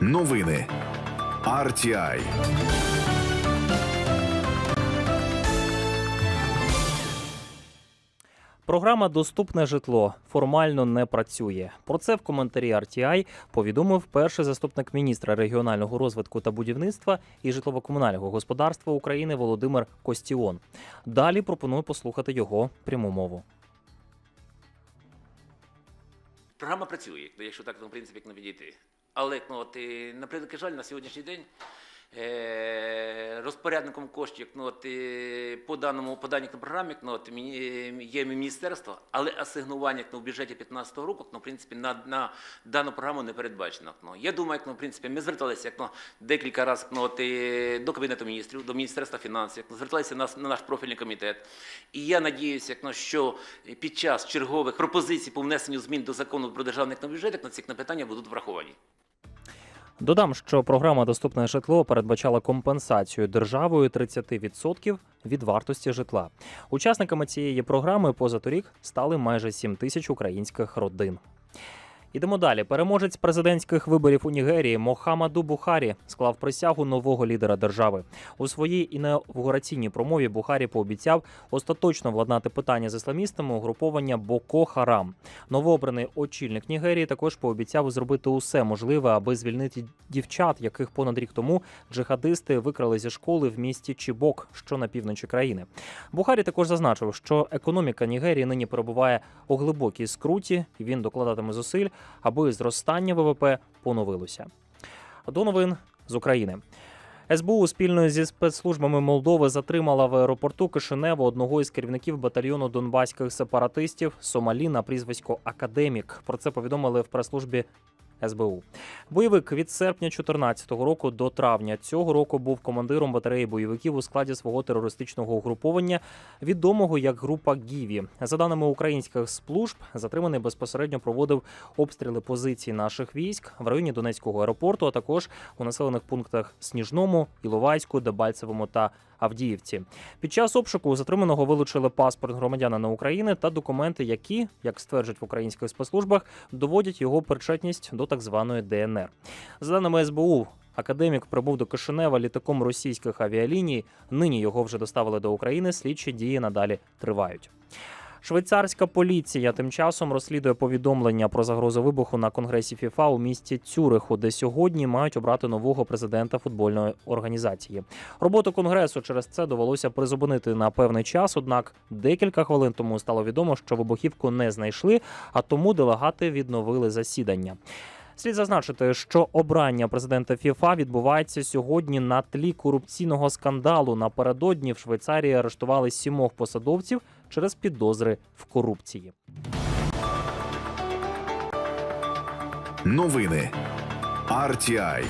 Новини RTI. Програма Доступне житло формально не працює. Про це в коментарі RTI повідомив перший заступник міністра регіонального розвитку та будівництва і житлово-комунального господарства України Володимир Костіон. Далі пропоную послухати його пряму мову. Програма працює, якщо так, ну, в принципі, як не відійти. Але ну, от, і, на жаль, на сьогоднішній день е, розпорядником коштів ну, от, і, по даному по даній програмі ну, от, є міністерство, але асигнування ну, в бюджеті 2015 року ну, в принципі, на, на дану програму не передбачено. Ну, я думаю, ну, в принципі, ми зверталися ну, декілька разів ну, до Кабінету міністрів, до Міністерства фінансів, ну, зверталися на, на наш профільний комітет. І я надіюся, ну, що під час чергових пропозицій по внесенню змін до закону про державний бюджет на ці питання будуть враховані. Додам, що програма Доступне житло передбачала компенсацію державою 30% від вартості житла. Учасниками цієї програми позаторік стали майже 7 тисяч українських родин. Ідемо далі. Переможець президентських виборів у Нігерії Мохамаду Бухарі склав присягу нового лідера держави. У своїй інавгураційній промові Бухарі пообіцяв остаточно владнати питання з ісламістами угруповання Боко Харам. Новообраний очільник Нігерії також пообіцяв зробити усе можливе, аби звільнити дівчат, яких понад рік тому джихадисти викрали зі школи в місті Чібок, що на півночі країни. Бухарі також зазначив, що економіка Нігерії нині перебуває у глибокій скруті, він докладатиме зусиль, аби зростання ВВП поновилося. До новин з України. СБУ спільно зі спецслужбами Молдови затримала в аеропорту Кишинева одного із керівників батальйону донбаських сепаратистів Сомалі на прізвисько Академік. Про це повідомили в прес-службі СБУ. Бойовик від серпня 2014 року до травня цього року був командиром батареї бойовиків у складі свого терористичного угруповання, відомого як група Гіві. За даними українських служб, затриманий безпосередньо проводив обстріли позицій наших військ в районі Донецького аеропорту, а також у населених пунктах Сніжному, Іловайську, Дебальцевому та Авдіївці. Під час обшуку затриманого вилучили паспорт громадянина України та документи, які, як стверджують в українських спецслужбах, доводять його причетність так званої ДНР. За даними СБУ. Академік прибув до Кишинева літаком російських авіаліній. Нині його вже доставили до України. Слідчі дії надалі тривають. Швейцарська поліція тим часом розслідує повідомлення про загрозу вибуху на конгресі ФІФА у місті Цюриху, де сьогодні мають обрати нового президента футбольної організації. Роботу конгресу через це довелося призупинити на певний час. Однак декілька хвилин тому стало відомо, що вибухівку не знайшли, а тому делегати відновили засідання. Слід зазначити, що обрання президента ФІФА відбувається сьогодні на тлі корупційного скандалу. Напередодні в Швейцарії арештували сімох посадовців через підозри в корупції. Новини RTI.